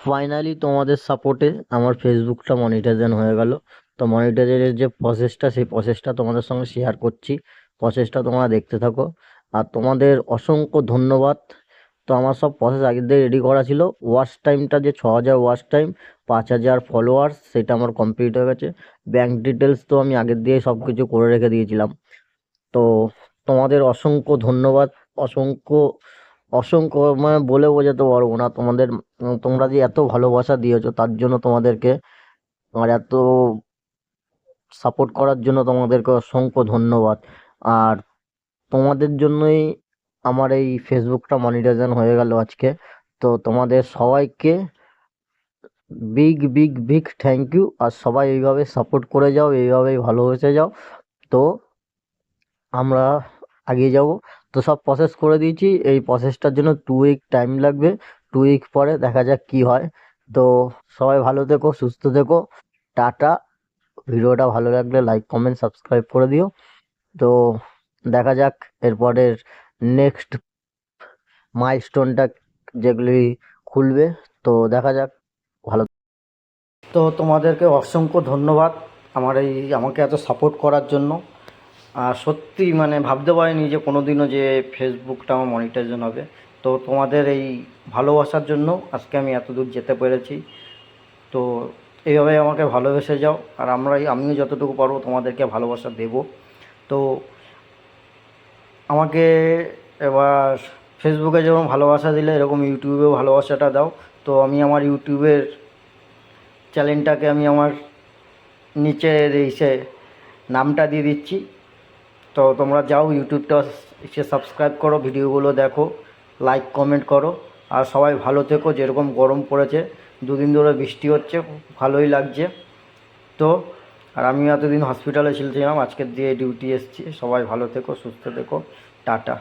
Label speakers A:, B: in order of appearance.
A: Finally তোমাদের সাপোর্টে আমার ফেসবুকটা মনিটাইজেশন হয়ে গেল। তো মনিটাইজের যে প্রসেসটা সেই প্রসেসটা তোমাদের সঙ্গে শেয়ার করছি। প্রসেসটা তোমরা দেখতে থাকো। আর তোমাদের অসংখ্য ধন্যবাদ। তো আমার সব প্রসেস আগের দিয়ে রেডি করা ছিল। ওয়াচ টাইমটা যে ছ হাজার ওয়াচ টাইম পাঁচ হাজার ফলোয়ার্স সেটা আমার কমপ্লিট হয়ে গেছে। ব্যাঙ্ক ডিটেলস তো আমি আগের দিয়ে সব কিছু করে রেখে দিয়েছিলাম। তো তোমাদের অসংখ্য ধন্যবাদ। অসংখ্য অসংখ্য মানে বলে বোঝাতে পারব না। তোমাদের তোমরা যে এত ভালোবাসা দিয়েছ, তার জন্য তোমাদেরকে আর এত সাপোর্ট করার জন্য তোমাদেরকে অসংখ্য ধন্যবাদ। আর তোমাদের জন্যই আমার এই ফেসবুকটা মনিটাইজেশন হয়ে গেল আজকে। তো তোমাদের সবাইকে big big big thank you আর সবাই এইভাবে সাপোর্ট করে যাও, এইভাবেই ভালোবেসে যাও। তো আমরা এগিয়ে যাব। তো সব প্রসেস করে দিয়েছি। এই প্রসেসটার জন্য টু উইক টাইম লাগবে। টু উইক পরে দেখা যাক কি হয়। তো সবাই ভালো থেকো, সুস্থ থেকো। টাটা। ভিডিওটা ভালো লাগলে লাইক কমেন্ট সাবস্ক্রাইব করে দিও। তো দেখা যাক এরপরের নেক্সট মাইলস্টোনটা যেগুলি খুলবে। তো দেখা যাক। ভালো তো তোমাদেরকে অসংখ্য ধন্যবাদ আমার এই আমাকে এত সাপোর্ট করার জন্য। আর সত্যি মানে ভাবতে পারিনি যে কোনো দিনও যে ফেসবুকটা আমার মনিটাইজেশন হবে। তো তোমাদের এই ভালোবাসার জন্য আজকে আমি এত দূর যেতে পেরেছি। তো এইভাবে আমাকে ভালোবেসে যাও। আর আমরা আমিও যতটুকু পারব তোমাদেরকে ভালোবাসা দেব। তো আমাকে এবার ফেসবুকে যেমন ভালোবাসা দিলে, এরকম ইউটিউবেও ভালোবাসাটা দাও। তো আমি আমার ইউটিউবের চ্যানেলটাকে আমি আমার নিচে এসে নামটা দিয়ে দিচ্ছি। তো তোমরা যাও ইউটিউবটা এসে সাবস্ক্রাইব করো, ভিডিওগুলো দেখো লাইক কমেন্ট করো। আর সবাই ভালো থেকো, যেরকম গরম পড়েছে, দুদিন ধরে বৃষ্টি হচ্ছে, ভালোই লাগছে। তো, আর আমি এতদিন হসপিটালে ছিলাম, আজকের দিয়ে ডিউটি এসছি। সবাই ভালো থেকো, সুস্থ থেকো। টাটা।